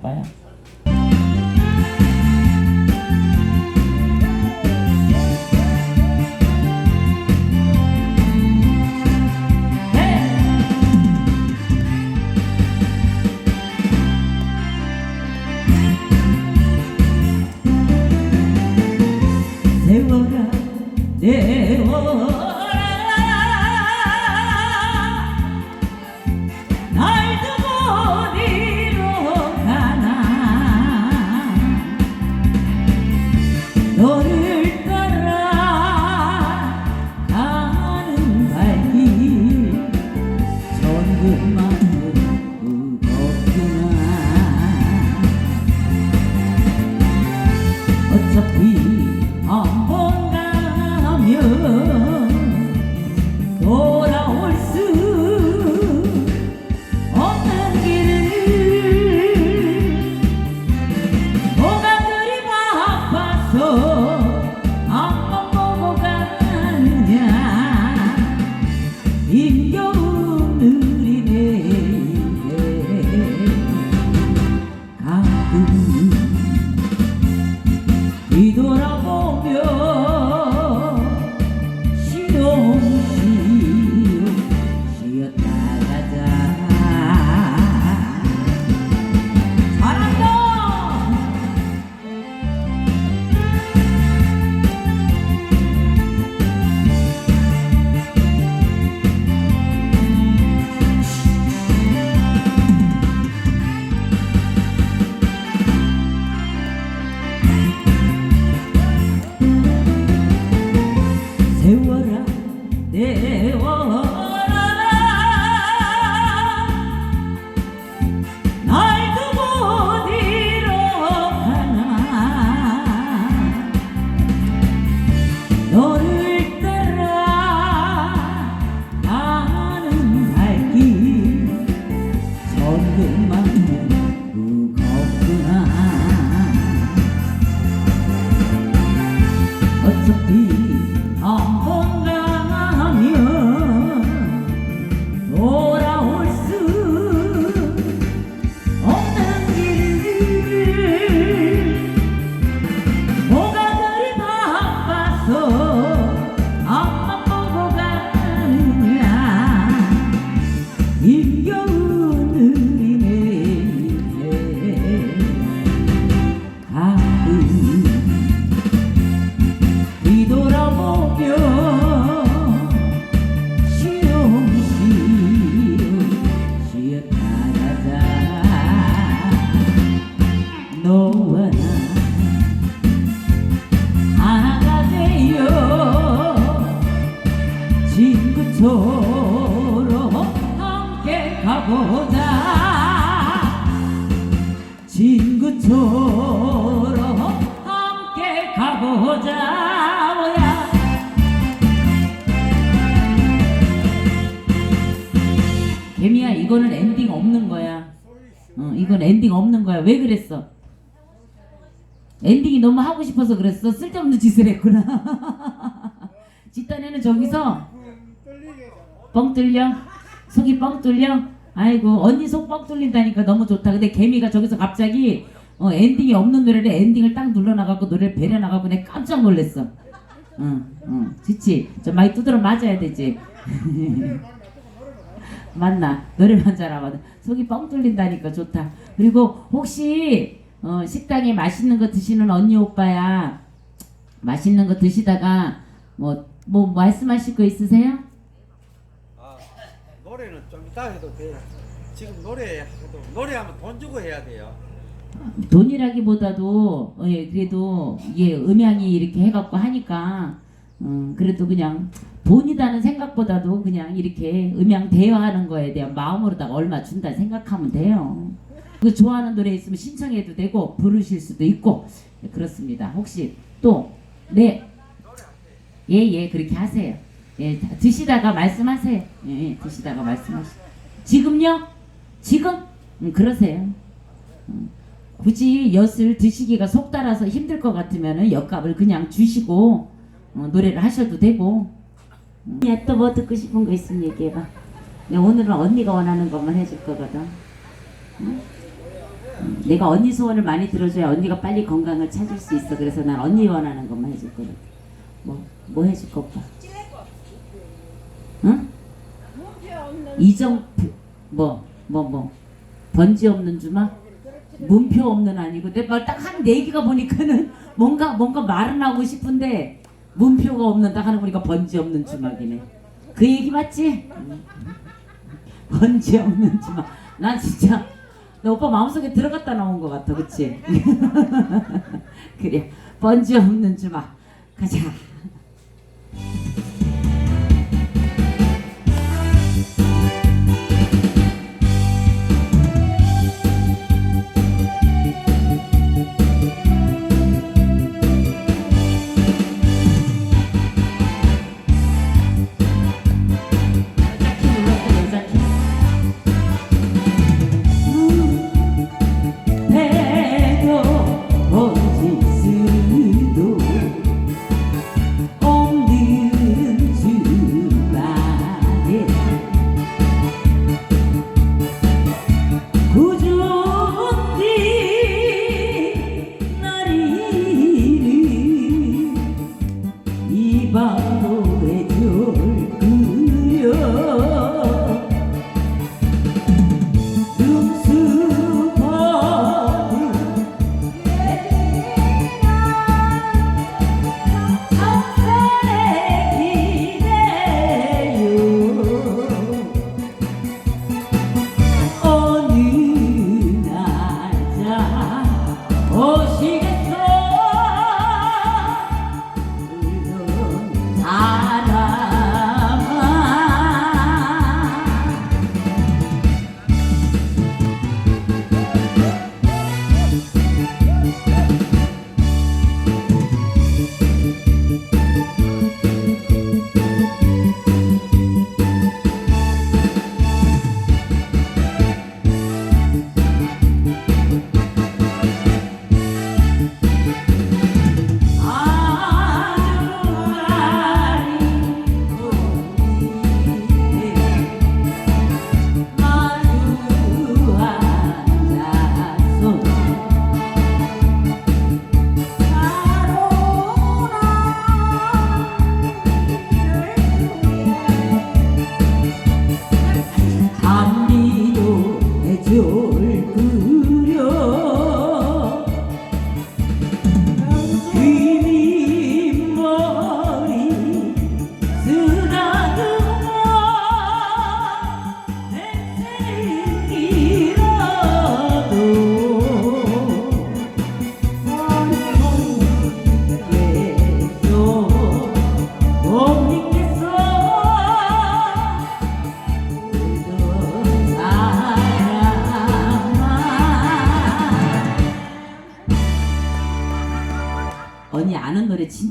그랬으 힘 엔딩이 너무 하고 싶어서 그랬어. 쓸데없는 짓을 했구나. 뒷단에는 저기서 뻥 뚫려? 속이 뻥 뚫려? 아이고 언니 속 뻥 뚫린다니까 너무 좋다. 근데 개미가 저기서 갑자기 어, 엔딩이 없는 노래를 엔딩을 딱 눌러나가고 노래를 배려나가고 내가 깜짝 놀랐어. 응, 응, 그치? 저 많이 두드러 맞아야 되지. 맞나? 노래만 잘하거든. 속이 뻥 뚫린다니까 좋다. 그리고 혹시 어, 식당에 맛있는 거 드시는 언니 오빠야 맛있는 거 드시다가 뭐, 뭐 말씀하실 거 있으세요? 아, 노래는 좀 이따 해도 돼요. 지금 노래 해도 노래하면 돈 주고 해야 돼요. 돈이라기보다도 어, 예, 그래도 이게 음향이 이렇게 해갖고 하니까 음, 그래도 그냥 돈이다는 생각보다도 그냥 이렇게 음향 대여하는 거에 대한 마음으로다가 얼마 준다 생각하면 돼요. 그 좋아하는 노래 있으면 신청해도 되고 부르실 수도 있고 그렇습니다. 혹시 또 네. 예, 예, 그렇게 하세요. 예, 다- 드시다가 말씀하세요. 예, 예, 드시다가 말씀하세요. 지금요? 지금? 음, 그러세요. 음, 굳이 엿을 드시기가 속 따라서 힘들 것 같으면은 엿값을 그냥 주시고 어, 노래를 하셔도 되고 야, 또뭐 듣고 싶은 거 있으면 얘기해봐. 내가 오늘은 언니가 원하는 것만 해줄 거거든. 응? 응, 내가 언니 소원을 많이 들어줘야 언니가 빨리 건강을 찾을 수 있어. 그래서 난 언니 원하는 것만 해줄 거거든. 뭐, 뭐 해줄 거 오빠? 응? 이정, 뭐, 뭐, 뭐. 번지 없는 주마? 문표 없는 아니고 내가 딱한 얘기가 보니까는 뭔가 뭔가 말은 하고 싶은데 문표가 없는 딱 하는 거 보니까 번지 없는 주막이네. 그 얘기 맞지? 응. 번지 없는 주막. 난 진짜 너 오빠 마음속에 들어갔다 나온 것 같아, 그치? 그래, 번지 없는 주막 가자.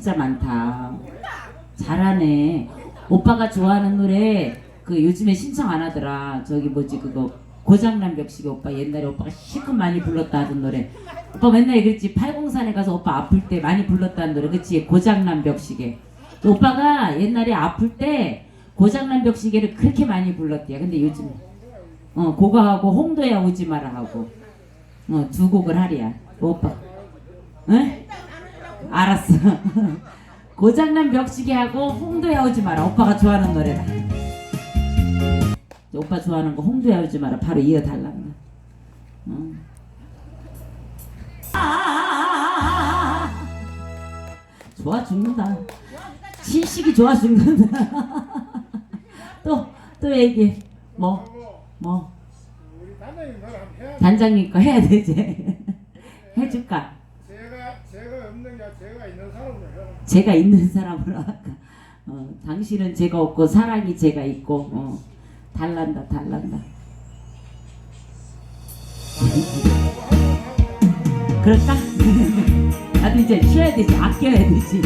진짜 많다. 잘하네. 오빠가 좋아하는 노래 그 요즘에 신청 안 하더라. 저기 뭐지 그거 고장난 벽식이 오빠 옛날에 오빠가 실컷 많이 불렀다 하던 노래. 오빠 맨날 그랬지 팔공산에 가서 오빠 아플 때 많이 불렀다는 노래 그치 고장난 벽시계. 또 오빠가 옛날에 아플 때 고장난 벽시계를 그렇게 많이 불렀대요. 근데 요즘 어 그거 하고 홍도야 오지 마라 하고 어두 곡을 하리야. 오빠. 응? 알았어. 고장난 벽시계하고 홍도야 오지 마라. 오빠가 좋아하는 노래다. 오빠 좋아하는 거 홍도야 오지 마라. 바로 이어달란다. 응. 아, 좋아 죽는다. 신식이 좋아 죽는다. 또, 또 얘기해. 뭐, 뭐. 단장님 거 해야 되지. 해줄까? 제가 제가 없는 게 제가 있는 사람으로 해야 제가 있는 사람으로 할까? 어, 당신은 제가 없고 사랑이 제가 있고 어, 달란다 달란다. 그럴까? 나도 이제 쉬어야 되지 아껴야 되지.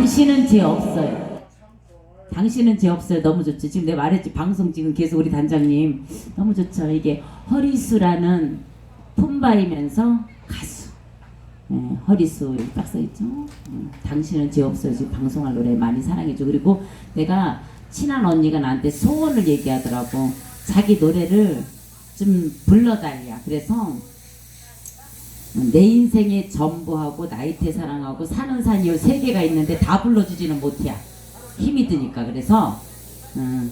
당신은 죄 없어요. 당신은 죄 없어요. 너무 좋죠. 지금 내가 말했지 방송 지금 계속 우리 단장님 너무 좋죠. 이게 허리수라는 품바이면서 가수. 네, 허리수 딱 써있죠. 음, 당신은 죄 없어요. 지금 방송할 노래 많이 사랑해줘. 그리고 내가 친한 언니가 나한테 소원을 얘기하더라고. 자기 노래를 좀 불러달라. 그래서 내 인생의 전부하고 나이테 사랑하고 사는 산이요 세 개가 있는데 다 불러주지는 못해 힘이 드니까 그래서 음,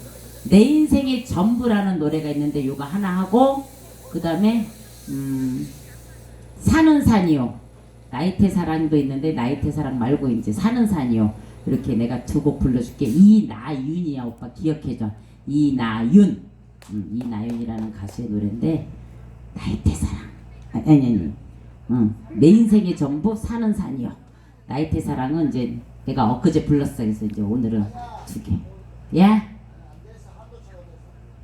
내 인생의 전부라는 노래가 있는데 요거 하나 하고 그 다음에 음, 사는 산이요. 나이테 사랑도 있는데 나이테 사랑 말고 이제 사는 산이요. 이렇게 내가 두 곡 불러줄게. 이나윤이야 오빠. 기억해줘. 이나윤. 음, 이나윤이라는 가수의 노래인데 나이테 사랑 아, 아니 아니 응. 내 인생의 전부 사는 산이요. 나이테 사랑은 이제 내가 엊그제 불렀어. 그래서 이제 오늘은 두 개. 야.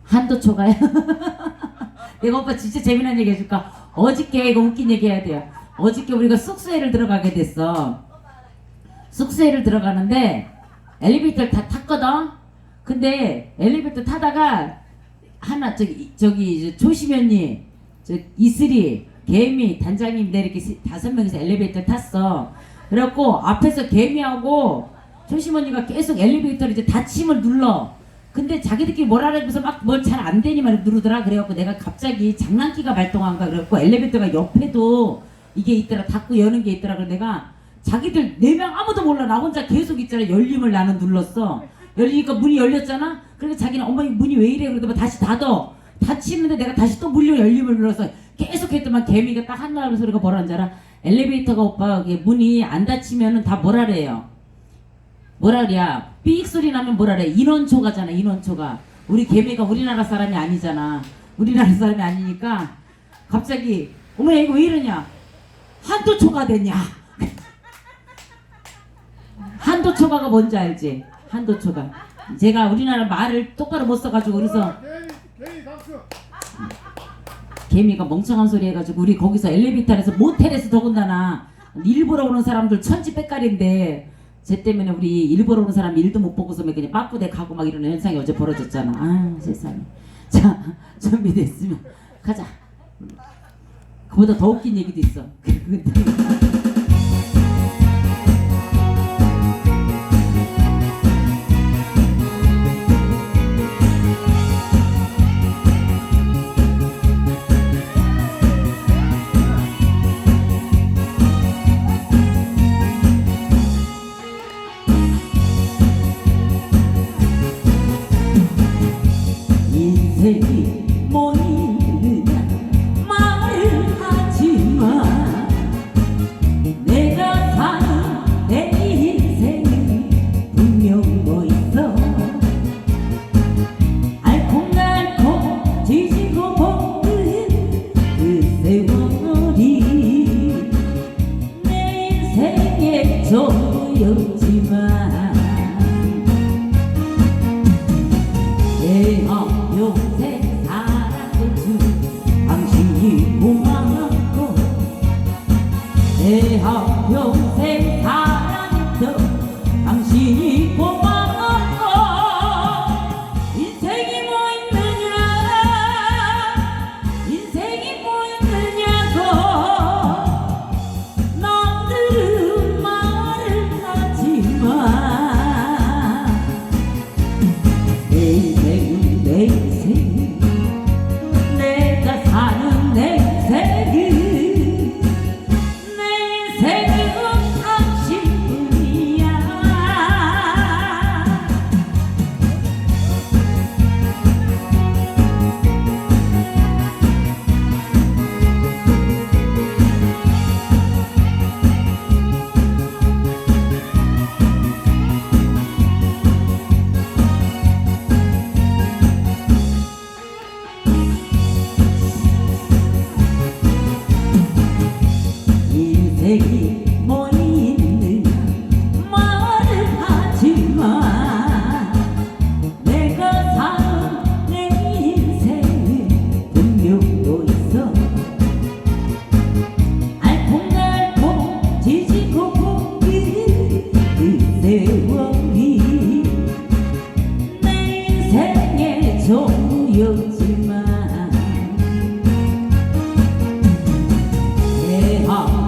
한도 초가요? 내가 오빠 진짜 재미난 얘기 해줄까? 어저께 이거 웃긴 얘기 해야 돼요. 어저께 우리가 숙소에를 들어가게 됐어. 숙소에를 들어가는데 엘리베이터를 다 탔거든. 근데 엘리베이터 타다가 하나 저기 저기 이제 조시면이 저 이슬이 개미 단장님 내 이렇게 세- 다섯 명이서 엘리베이터 탔어. 그래갖고 앞에서 개미하고 조시머니가 계속 엘리베이터를 이제 닫힘을 눌러. 근데 자기들끼리 뭐라 그러면서 막 뭘 잘 안 되니만 누르더라. 그래갖고 내가 갑자기 장난기가 발동한가 그래갖고 엘리베이터가 옆에도 이게 있더라. 닫고 여는 게 있더라. 그래 내가 자기들 네 명 아무도 몰라. 나 혼자 계속 있잖아. 열림을 나는 눌렀어. 열리니까 문이 열렸잖아. 그래서 자기는 어머니 문이 왜 이래? 그러더니 다시 닫어. 닫히는데 내가 다시 또 물려 열림을 눌러서 계속 했더만 개미가 딱 한나는 소리가 알아? 엘리베이터가 오빠 문이 안 닫히면은 다 뭐라 그래요? 뭐라 그래야? 삑 소리 나면 뭐라 그래? 인원초가잖아 인원초가 우리 개미가 우리나라 사람이 아니잖아 우리나라 사람이 아니니까 갑자기 어머 이거 왜 이러냐 한도 초가 됐냐 한도 초가가 뭔지 알지? 한도 초가 제가 우리나라 말을 똑바로 못 써가지고 그래서 개미가 멍청한 소리 해가지고 우리 거기서 엘리베이터 안에서 모텔에서 더군다나 일보러 오는 사람들 천지 빽깔인데 쟤 때문에 우리 일보러 오는 사람 일도 못 보고서 그냥 빠꾸대 가고 막 이러는 현상이 어제 벌어졌잖아. 아 세상에. 자 준비됐으면 가자. 그보다 더 웃긴 얘기도 있어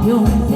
대학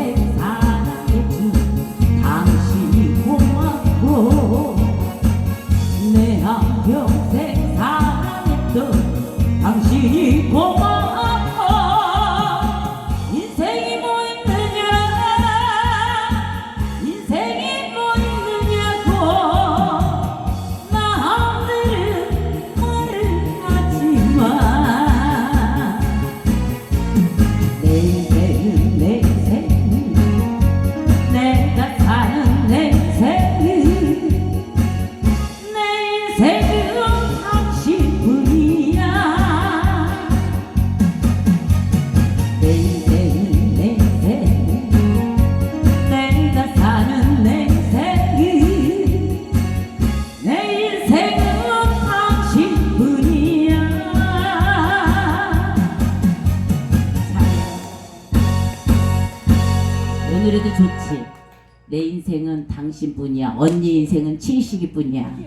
당신뿐이야. 언니 인생은 칠식이뿐이야.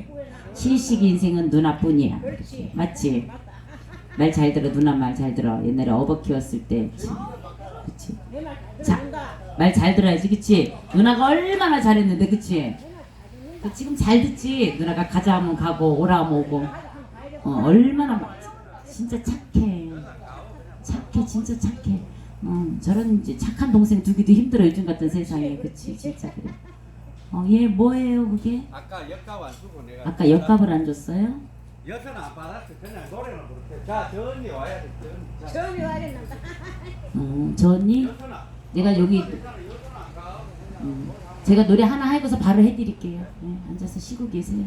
칠식 인생은 누나뿐이야. 맞지? 말 잘 들어 누나 말 잘 들어. 옛날에 어버 키웠을 때. 그치? 자, 말 잘 들어야지, 그치? 누나가 얼마나 잘했는데, 그치? 그 지금 잘 듣지? 누나가 가자 하면 가고 오라 하면 오고. 어, 얼마나 막 진짜 착해. 착해, 진짜 착해. 어, 저런 이제 착한 동생 두기도 힘들어 요즘 같은 세상에, 그치? 진짜 그래. 어, 얘 뭐예요, 그게? 아까 역값 안 주고 내가 아까 역값을 안 줬어요? 여자는 안 받았어. 그냥 노래는 부를게. 자, 저 언니 와야 돼. 저 언니. 자, 전이 와야 된다. 음, 저 언니 여자나. 내가 여기 여자는 안 가. 음, 제가 노래 하나 하고서 바로 해드릴게요. 네, 앉아서 쉬고 계세요.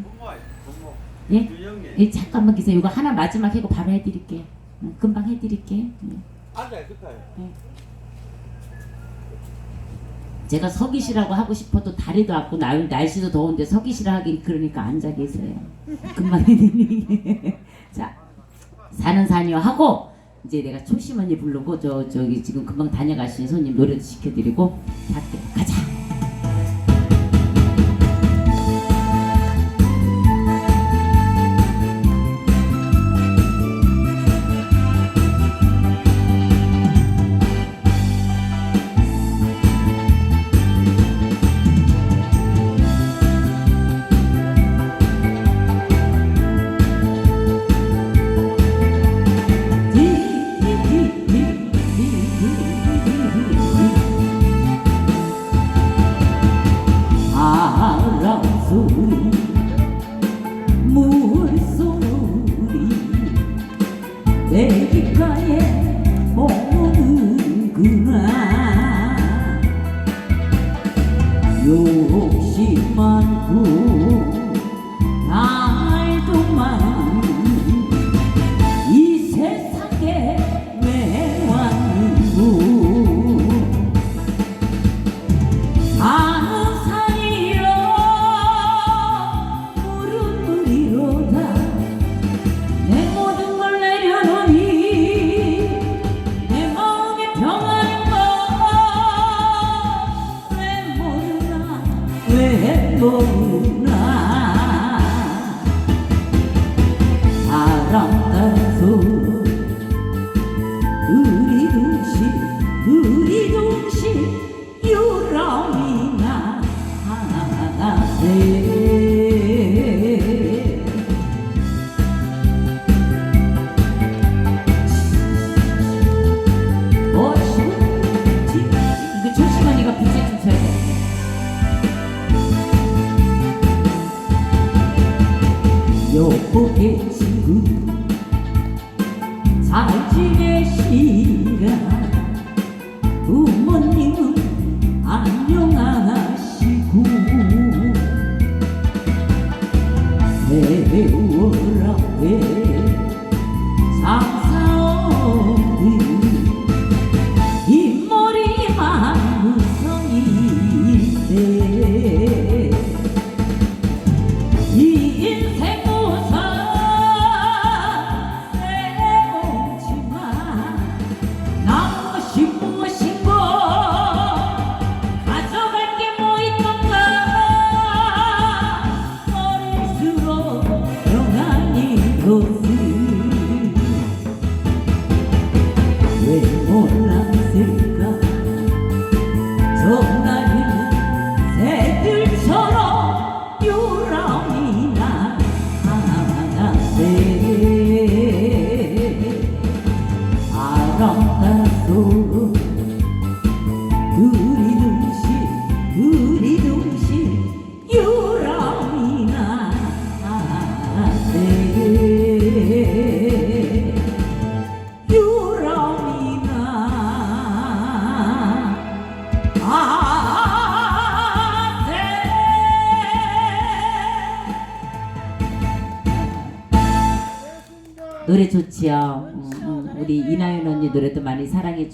예? 예, 잠깐만 계세요. 이거 하나 마지막 하고 바로 해드릴게요. 음, 금방 해드릴게요. 네. 앉아 있을까요? 제가 서기시라고 하고 싶어도 다리도 아프고 날, 날씨도 더운데 서기시라 하긴 그러니까 앉아 계세요. 금방 해드리게. 자, 사는 사니와 하고 이제 내가 초심 언니 부르고 저 저기 지금 금방 다녀가신 손님 노래도 시켜드리고 갈게. 가자.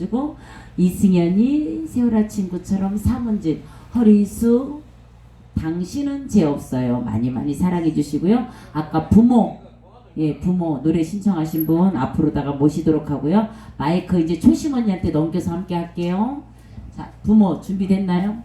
사랑해주고 이승연이 세월아 친구처럼 사문진 허리수 당신은 죄 없어요. 많이 많이 사랑해 주시고요. 아까 부모 예 부모 노래 신청하신 분 앞으로다가 모시도록 하고요. 마이크 이제 초심 언니한테 넘겨서 함께 할게요. 자 부모 준비됐나요?